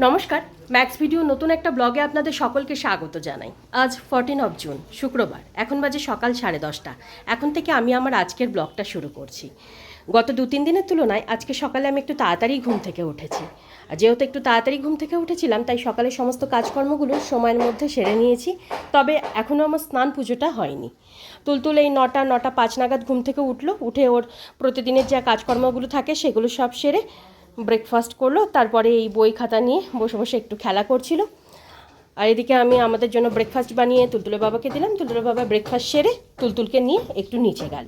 নমস্কার max video নতুন একটা ব্লগে আপনাদের সকলকে স্বাগত জানাই। আজ ফোরটিন অফ জুন শুক্রবার, এখন বাজে সকাল সাড়ে দশটা। এখন থেকে আমি আমার আজকের ব্লগটা শুরু করছি। গত দু তিন দিনের তুলনায় আজকে সকালে আমি একটু তাড়াতাড়ি ঘুম থেকে উঠেছি। আর যেহেতু একটু তাড়াতাড়ি ঘুম থেকে উঠেছিলাম, তাই সকালে সমস্ত কাজকর্মগুলো সময়ের মধ্যে সেরে নিয়েছি। তবে এখনও আমার স্নান পুজোটা হয়নি। তুলতুল এই নটা নটা পাঁচ নাগাদ ঘুম থেকে উঠল, উঠে ওর প্রতিদিনের যা কাজকর্মগুলো থাকে সেগুলো সব সেরে ব্রেকফাস্ট করল, তারপরে এই বই খাতা নিয়ে বসে বসে একটু খেলা করছিল। আর এদিকে আমি আমাদের জন্য ব্রেকফাস্ট বানিয়ে তুলতুলের বাবাকে দিলাম। তুলতুলের বাবা ব্রেকফাস্ট সেরে তুলতুলকে নিয়ে একটু নিচে গেল।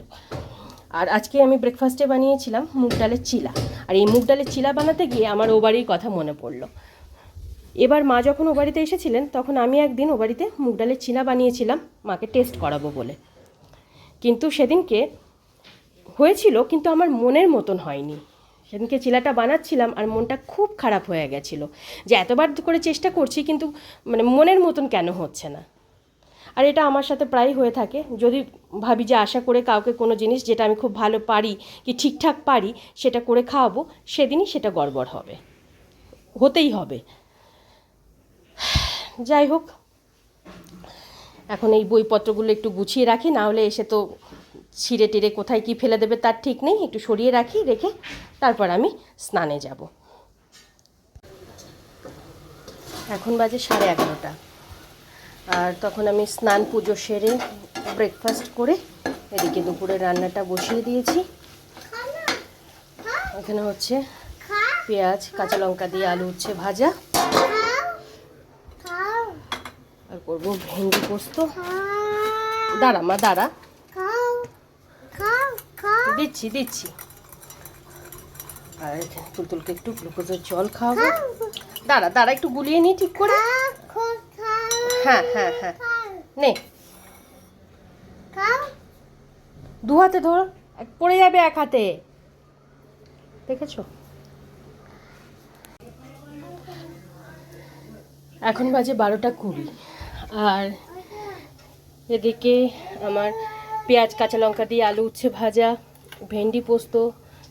আর আজকে আমি ব্রেকফাস্টে বানিয়েছিলাম মুগ ডালের চিলা। আর এই মুগ ডালের চিলা বানাতে গিয়ে আমার ও বাড়ির কথা মনে পড়ল। এবার মা যখন ও বাড়িতে এসেছিলেন, তখন আমি একদিন ও বাড়িতে মুগ ডালের চিলা বানিয়েছিলাম, মাকে টেস্ট করাবো বলে। কিন্তু সেদিনকে হয়েছিল, কিন্তু আমার মনের মতন হয়নি। সেদিনকে চিলাটা বানাচ্ছিলাম আর মনটা খুব খারাপ হয়ে গেছিল। যে এতবার করে চেষ্টা করছি কিন্তু মানে মনের মতন কেন হচ্ছে না? আর এটা আমার সাথে প্রায় হয়ে থাকে। যদি ভাবি যে আশা করে কাউকে কোনো জিনিস যেটা আমি খুব ভালো পারি কি ঠিকঠাক পারি সেটা করে খাওয়াবো, সেদিনই সেটা গড়বড় হবে। হতেই হবে। যাই হোক, এখন এই বইপত্রগুলো একটু গুছিয়ে রাখি, না হলে এসে তো ছিঁড়ে টিড়ে কোথায় কি ফেলে দেবে তার ঠিক নেই, একটু সরিয়ে রাখি, রেখে তারপর আমি স্নানে যাব। এখন বাজে সাড়ে এগারোটা। আর তখন আমি স্নান পুজো সেরে ব্রেকফাস্ট করে এদিকে দুপুরে রান্নাটা বসিয়ে দিয়েছি। এখানে হচ্ছে পেঁয়াজ, কাঁচা লঙ্কা দিয়ে আলু হচ্ছে ভাজা। আর করব ভেন্ডি পোস্ত। দাঁড়া মা, দাঁড়া। দিচ্ছি দিচ্ছি। আর তুলতুলকে একটু গ্লুকোজের জল খাওয়াবো। দাঁড়া দাঁড়া একটু গুলিয়ে নিই ঠিক করে। হ্যাঁ হ্যাঁ হ্যাঁ। নে। দু হাতে ধর পড়ে যাবে এক হাতে। দেখেছ? এখন বাজে বারোটা কুড়ি আর এদিকে আমার পেঁয়াজ কাঁচা লঙ্কা দিয়ে আলু উচ্ছে ভাজা। ভেন্ডি পোস্ত,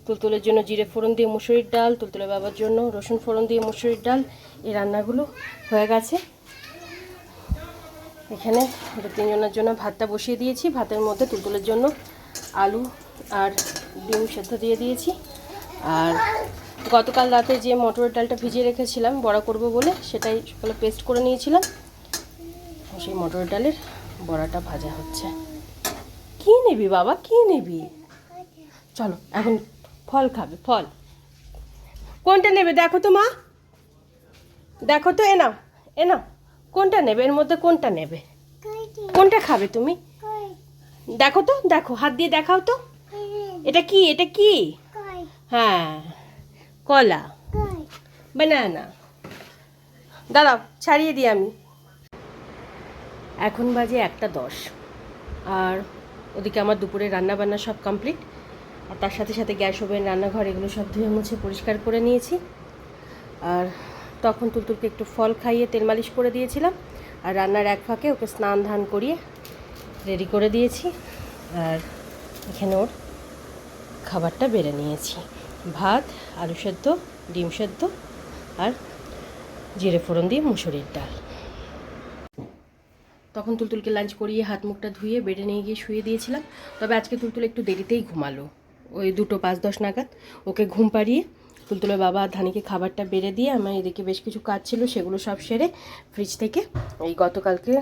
তুলতুলের জন্য জিরে ফোড়ন দিয়ে মুসুরির ডাল, তুলতুলের বাবার জন্য রসুন ফোড়ন দিয়ে মুসুরির ডাল, এই রান্নাগুলো হয়ে গেছে। এখানে ওদের তিনজনের জন্য ভাতটা বসিয়ে দিয়েছি। ভাতের মধ্যে তুলতুলের জন্য আলু আর ডিম সেদ্ধ দিয়ে দিয়েছি। আর গতকাল রাতে যে মটরের ডালটা ভিজিয়ে রেখেছিলাম, বড়া করব বলে, সেটাই সকালে পেস্ট করে নিয়েছিলাম। সেই মটরের ডালের বড়াটা ভাজা হচ্ছে। কী নিবি বাবা? কী নিবি? চলো, এখন ফল খাবে, ফল। কোনটা নেবে দেখো তো মা? দেখো তো, এ নাও এ নাও। কোনটা নেবে? এর মধ্যে কোনটা নেবে? কোনটা খাবে তুমি? দেখো তো, দেখো, হাত দিয়ে দেখাও তো। এটা কি? এটা কি? হ্যাঁ কলা। বানানা। দাঁড়াও, ছাড়িয়ে দিই আমি। এখন বাজে একটা দশ, আর ওদিকে আমার দুপুরে রান্না বান্না সব কমপ্লিট আর তার সাথে সাথে গ্যাস ওভেন, রান্নাঘর এগুলো সব ধুয়ে মুছে পরিষ্কার করে নিয়েছি। আর তখন তুলতুলকে একটু ফল খাইয়ে তেল মালিশ করে দিয়েছিলাম। আর রান্নার এক ফাঁকে ওকে স্নান ধান করিয়ে রেডি করে দিয়েছি। আর এখানে ওর খাবারটা বেড়ে নিয়েছি। ভাত, আলু সেদ্ধ, ডিম সেদ্ধ আর জিরে ফোড়ন দিয়ে মুসুরির ডাল। তখন তুলতুলকে লাঞ্চ করিয়ে হাত মুখটা ধুয়ে বেডে নিয়ে গিয়ে শুয়ে দিয়েছিলাম। তবে আজকে তুলতুল একটু দেরিতেই ঘুমালো। ওই দুটো পাঁচ দশ নাগাদ ওকে ঘুম পাড়িয়ে তুলতুলের বাবা ধানিকে খাবারটা বেড়ে দিয়ে আমার এদিকে বেশ কিছু কাজ ছিল, সেগুলো সব সেরে ফ্রিজ থেকে এই গতকালকে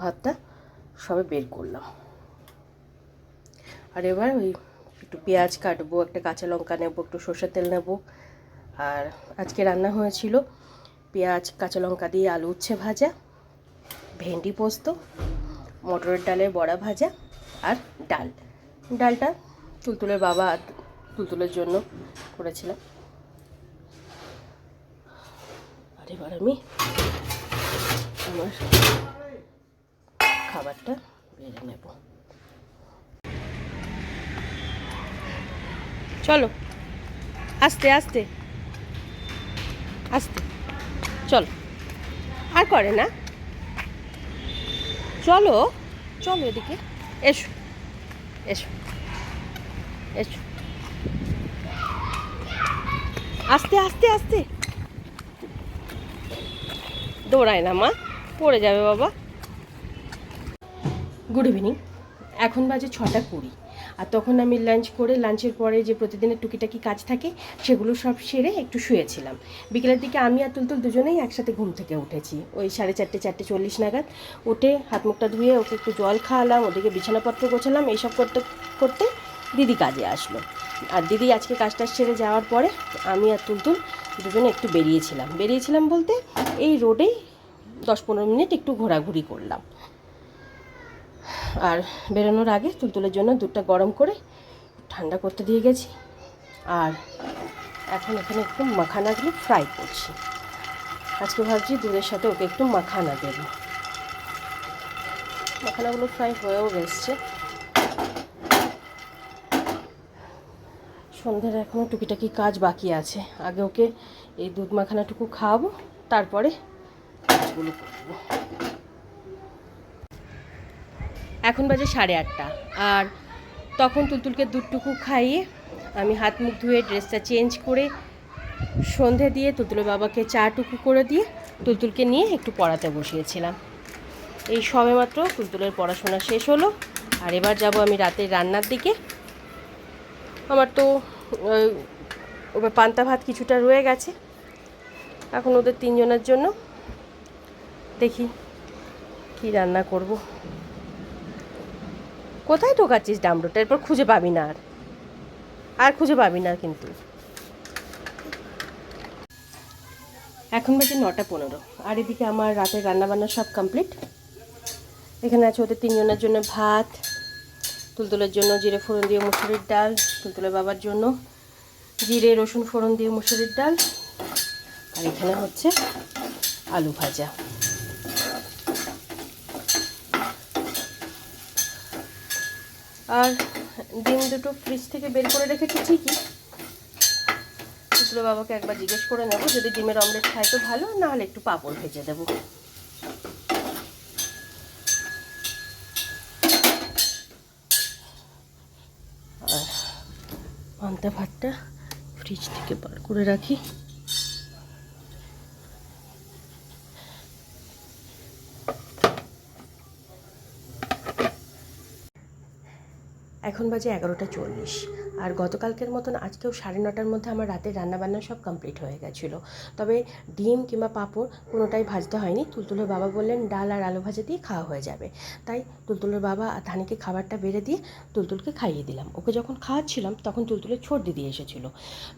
ভাতটা সবে বের করলাম। আর এবার ওই একটু পেঁয়াজ কাটবো, একটা কাঁচা লঙ্কা নেব, একটু সর্ষের তেল নেব। আর আজকে রান্না হয়েছিল পেঁয়াজ, কাঁচা লঙ্কা দিয়ে আলু উচ্ছে ভাজা, ভেন্ডি পোস্ত, মটরের ডালের বড়া ভাজা আর ডাল। ডালটা তুলতুলের বাবা তুলতুলের জন্য করেছিলাম। আর এবার আমি আমার খাবারটা বেড়ে নেব। চলো, আস্তে আস্তে আস্তে, চলো। আর করে না। চলো চলো এদিকে, এসো এসো। এসো। আস্তে আস্তে আস্তে। দৌড়ায় না, মা। পড়ে যাবে, বাবা। গুড ইভিনিং এখন বাজে ছটা কুড়ি। আর তখন আমি লাঞ্চ করে লাঞ্চের পরে যে প্রতিদিনের টুকিটাকি কাজ থাকে, সেগুলো সব সেরে একটু শুয়েছিলাম। বিকেলের দিকে আমি আর তুলতুল দুজনেই একসাথে ঘুম থেকে উঠেছি। ওই সাড়ে চারটে চারটে চল্লিশ নাগাদ উঠে হাত মুখটা ধুয়ে ওকে একটু জল খাওয়ালাম, ওদিকে বিছানাপত্র গোছালাম, এইসব করতে করতে দিদি কাজে আসলো। আর দিদি আজকে কাজটা সেরে যাওয়ার পরে আমি আর তুলতুল দুজনে একটু বেরিয়েছিলাম। বেরিয়েছিলাম বলতে এই রোডেই দশ পনেরো মিনিট একটু ঘোরাঘুরি করলাম। আর বেরোনোর আগে তুলতুলের জন্য দুধটা গরম করে ঠান্ডা করতে দিয়ে গেছি। আর এখন এখানে একটু মাখানাগুলো ফ্রাই করছি। আজকে ভাবছি দুধের সাথে ওকে একটু মাখানা দেব। মাখানাগুলো ফ্রাই হয়েও গেছে সন্ধ্যের এখনও টুকিটাকি কাজ বাকি আছে। আগে ওকে এই দুধ মাখানাটুকু খাওয়াবো, তারপরে কাজগুলো করব। এখন বাজে সাড়ে আটটা, আর তখন তুলতুলকে দুধটুকু খাইয়ে আমি হাত মুখ ধুয়ে ড্রেসটা চেঞ্জ করে সন্ধে দিয়ে তুলতুলের বাবাকে চাটুকু করে দিয়ে তুলতুলকে নিয়ে একটু পড়াতে বসিয়েছিলাম। এই সবে মাত্র তুলতুলের পড়াশোনা শেষ হলো, আর এবার যাব আমি রাতের রান্নার দিকে। আমার তো পান্তা ভাত কিছুটা রয়ে গেছে। এখন ওদের তিনজনের জন্য দেখি কি রান্না করব। কোথায় ঢোকাচ্ছিস ডামরুটা? এরপর খুঁজে পাবি না আর। আর খুঁজে পাবি না কিন্তু। এখন বাজে নটা পনেরো। আর এদিকে আমার রাতের রান্নাবান্না সব কমপ্লিট এখানে আছে ওদের তিনজনের জন্য ভাত তুলতুলের জন্য জিরে ফোড়ন দিয়ে মুসুরির ডাল তুলতুলের বাবার জন্য জিরে, রসুন ফোড়ন দিয়ে মুসুরির ডাল, আর এখানে হচ্ছে আলু ভাজা। আর ডিম দুটো ফ্রিজ থেকে বের করে রেখেছি ঠিকই। তুলতুলের বাবাকে একবার জিজ্ঞেস করে নেব, যদি ডিমের অমলেট খায় তো ভালো নাহলে একটু পাঁপড় ভেজে দেবো। পান্তা ভাতটা ফ্রিজ থেকে বার করে রাখি। এখন বাজে এগারোটা চল্লিশ। আর গতকালকের মতন আজকেও সাড়ে নটার মধ্যে আমার রাতের রান্নাবান্না সব কমপ্লিট হয়ে গেছিল। তবে ডিম কিংবা পাঁপড় কোনোটাই ভাজতে হয়নি। তুলতুলের বাবা বললেন, ডাল আর আলু ভাজা দিয়ে খাওয়া হয়ে যাবে। তাই তুলতুলের বাবা আর ধানিকে খাবারটা বেড়ে দিয়ে তুলতুলকে খাইয়ে দিলাম। ওকে যখন খাওয়াচ্ছিলাম, তখন তুলতুলের ছোট দিদি এসেছিল।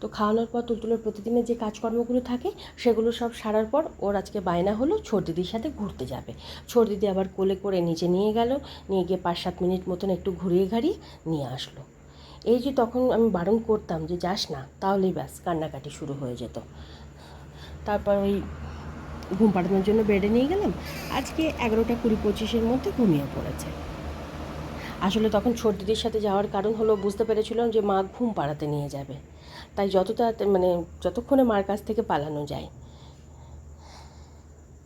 তো খাওয়ানোর পর তুলতুলের প্রতিদিনের যে কাজকর্মগুলো থাকে, সেগুলো সব সারার পর ওর আজকে বায়না হলো, ছোট দিদির সাথে ঘুরতে যাবে। ছোট দিদি আবার কোলে করে নিচে নিয়ে গেল, নিয়ে গিয়ে পাঁচ সাত মিনিট মতন একটু ঘুরিয়ে ঘাড়িয়ে নিয়ে আসলো। এই যে তখন আমি বারণ করতাম যে, যাস না, তাহলেই ব্যাস, কান্নাকাটি শুরু হয়ে যেত। তারপর ওই ঘুম পাড়ানোর জন্য বেডে নিয়ে গেলাম। আজকে এগারোটা কুড়ি পঁচিশের মধ্যে ঘুমিয়ে পড়েছে। আসলে তখন ছোট দিদির সাথে যাওয়ার কারণ হলো বুঝতে পেরেছিলাম যে, মা ঘুম পাড়াতে নিয়ে যাবে। তাই যত তাড়াতাড়ি মানে যতক্ষণে মার কাছ থেকে পালানো যায়।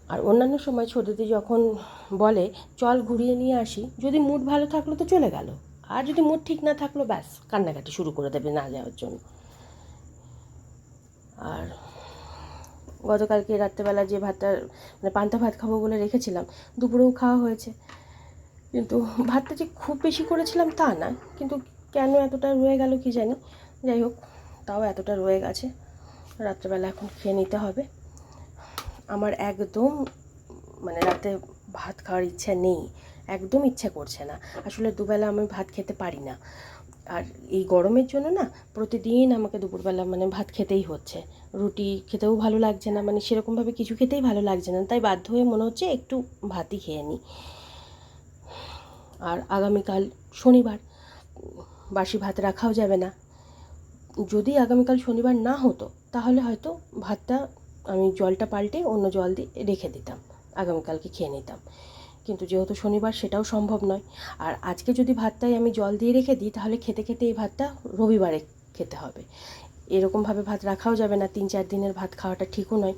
আর অন্যান্য সময় ছোট দিদি যখন বলে, চল ঘুরিয়ে নিয়ে আসি, যদি মুড ভালো থাকল তো চলে গেল। আর যদি মুড ঠিক না থাকল, ব্যাস, কান্নাকাটি শুরু করে দেবে না যাওয়ার জন্য। আর গতকালকে রাত্রেবেলা যে ভাতটা মানে পান্তা ভাত খাব বলে রেখেছিলাম, দুপুরেও খাওয়া হয়েছে। কিন্তু ভাতটা যে খুব বেশি করেছিলাম তা না, কিন্তু কেন এতটা রয়ে গেল কি জানি। যাই হোক, তাও এতটা রয়ে গেছে। রাত্রেবেলা এখন খেয়ে নিতে হবে। আমার একদম মানে রাতে ভাত খাওয়ার ইচ্ছা নেই। একদম ইচ্ছা করছে না। আসলে দুবেলা আমি ভাত খেতে পারি না। আর এই গরমের জন্য না প্রতিদিন আমাকে দুপুরবেলা মানে ভাত খেতেই হচ্ছে। রুটি খেতেও ভালো লাগছে না মানে সেরকমভাবে কিছু খেতেই ভালো লাগছে না। তাই বাধ্য হয়ে মনে হচ্ছে একটু ভাতই খেয়ে নিই। আর আগামীকাল শনিবার, বাসি ভাত রাখাও যাবে না। যদি আগামীকাল শনিবার না হতো, তাহলে হয়তো ভাতটা আমি জলটা পাল্টে অন্য জল দিয়ে রেখে দিতাম, আগামীকালকে খেয়ে নিতাম। কিন্তু যেহেতু শনিবার সেটাও সম্ভব নয়। আর আজকে যদি ভাতটাই আমি জল দিয়ে রেখে দিই, তাহলে খেতে খেতে এই ভাতটা রবিবারে খেতে হবে। এরকমভাবে ভাত রাখাও যাবে না, তিন চার দিনের ভাত খাওয়াটা ঠিকও নয়।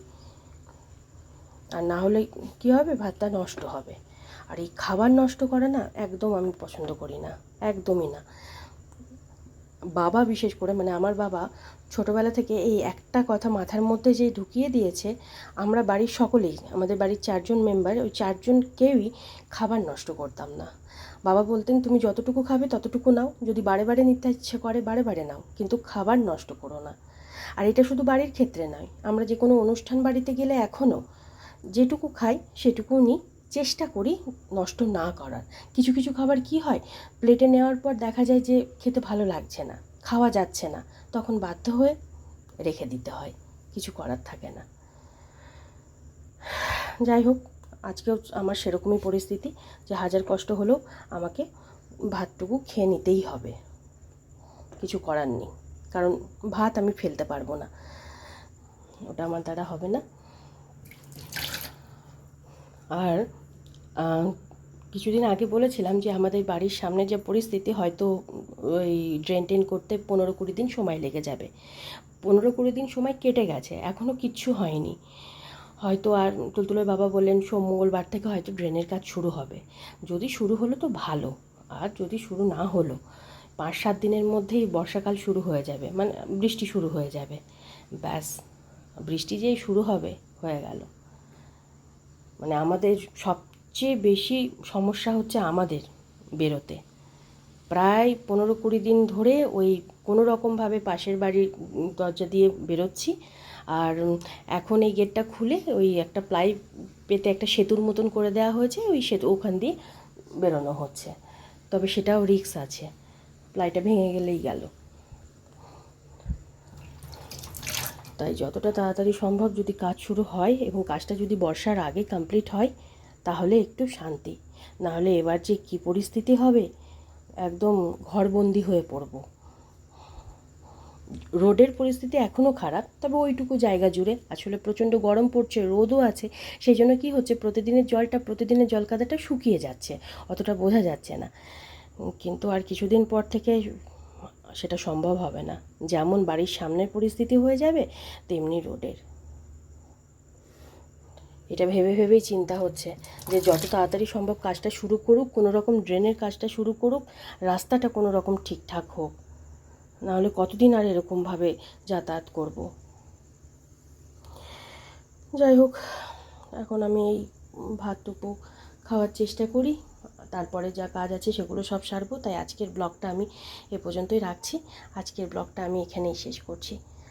আর না হলে কী হবে? ভাতটা নষ্ট হবে। আর এই খাবার নষ্ট করা না একদম আমি পছন্দ করি না, একদমই না। বাবা বিশেষ করে মানে আমার বাবা ছোটোবেলা থেকে এই একটা কথা মাথার মধ্যে যে ঢুকিয়ে দিয়েছে, আমরা বাড়ির সকলেই, আমাদের বাড়ির চারজন মেম্বার ওই চারজন কেউই খাবার নষ্ট করতাম না। বাবা বলতেন, তুমি যতটুকু খাবে ততটুকু নাও, যদি বারে বারে নিতে ইচ্ছে করে বারে বারে নাও, কিন্তু খাবার নষ্ট করো না। আর এটা শুধু বাড়ির ক্ষেত্রে নয়, আমরা যে কোনো অনুষ্ঠান বাড়িতে গেলে এখনও যেটুকু খাই সেটুকু নিই চেষ্টা করি নষ্ট না করার। কিছু কিছু খাবার কি হয় প্লেটে নেওয়ার পর দেখা যায় যে খেতে ভালো লাগছে না, খাওয়া যাচ্ছে না। তখন বাধ্য হয়ে রেখে দিতে হয়। কিছু করার থাকে না। যাই হোক, আজকেও আমার সেরকমই পরিস্থিতি যে হাজার কষ্ট হলেও আমাকে ভাতটুকু খেয়ে নিতেই হবে। কিছু করার নেই। কারণ ভাত আমি ফেলতে পারব না। ওটা আমার দ্বারা হবে না। আর কিছুদিন আগে বলেছিলাম যে আমাদের বাড়ির সামনে যে পরিস্থিতি, হয়তো ওই ড্রেন টেন করতে পনেরো কুড়ি দিন সময় লেগে যাবে। পনেরো কুড়ি দিন সময় কেটে গেছে এখনও কিচ্ছু হয়নি। হয়তো আর তুলতুলের বাবা বললেন, সোম মঙ্গলবার থেকে হয়তো ড্রেনের কাজ শুরু হবে। যদি শুরু হলো তো ভালো, আর যদি শুরু না হলো, পাঁচ সাত দিনের মধ্যেই বর্ষাকাল শুরু হয়ে যাবে মানে বৃষ্টি শুরু হয়ে যাবে। ব্যাস, বৃষ্টি যেই শুরু হবে, হয়ে গেল। মানে আমাদের সবচেয়ে বেশি সমস্যা হচ্ছে আমাদের বেরোতে। প্রায় পনেরো কুড়ি দিন ধরে ওই কোনো রকমভাবে পাশের বাড়ির দরজা দিয়ে বেরোচ্ছি। আর এখন এই গেটটা খুলে ওই একটা প্লাই পেতে একটা সেতুর মতন করে দেওয়া হয়েছে, ওই সেতু ওখান দিয়ে বেরোনো হচ্ছে। তবে সেটাও রিস্ক আছে, প্লাইটা ভেঙে গেলেই গেল। তাই যতটা তাড়াতাড়ি সম্ভব যদি কাজ শুরু হয় এবং কাজটা যদি বর্ষার আগে কমপ্লিট হয় তাহলে একটু শান্তি। নাহলে এবার যে কী পরিস্থিতি হবে, একদম ঘরবন্দি হয়ে পড়ব। রোডের পরিস্থিতি এখনও খারাপ, তবে ওইটুকু জায়গা জুড়ে। আসলে প্রচণ্ড গরম পড়ছে, রোদও আছে, সেই জন্য কী হচ্ছে, প্রতিদিনের জলটা, প্রতিদিনের জল কাদাটা শুকিয়ে যাচ্ছে, অতটা বোঝা যাচ্ছে না। কিন্তু আর কিছুদিন পর থেকে সেটা সম্ভব হবে না। যেমন বাড়ির সামনের পরিস্থিতি হয়ে যাবে, তেমনি রোডের। এটা ভেবে ভেবেই চিন্তা হচ্ছে যে যত তাড়াতাড়ি সম্ভব কাজটা শুরু করুক, কোনো রকম ড্রেনের কাজটা শুরু করুক, রাস্তাটা কোনো রকম ঠিকঠাক হোক। নাহলে কতদিন আর এরকমভাবে যাতায়াত করব? যাই হোক, এখন আমি এই ভাতটুকু খাওয়ার চেষ্টা করি, তারপরে যা কাজ আছে সেগুলো সব সারবো, তাই আজকের ব্লগটা আমি এ পর্যন্তই রাখছি। আজকের ব্লগটা আমি এখানেই শেষ করছি।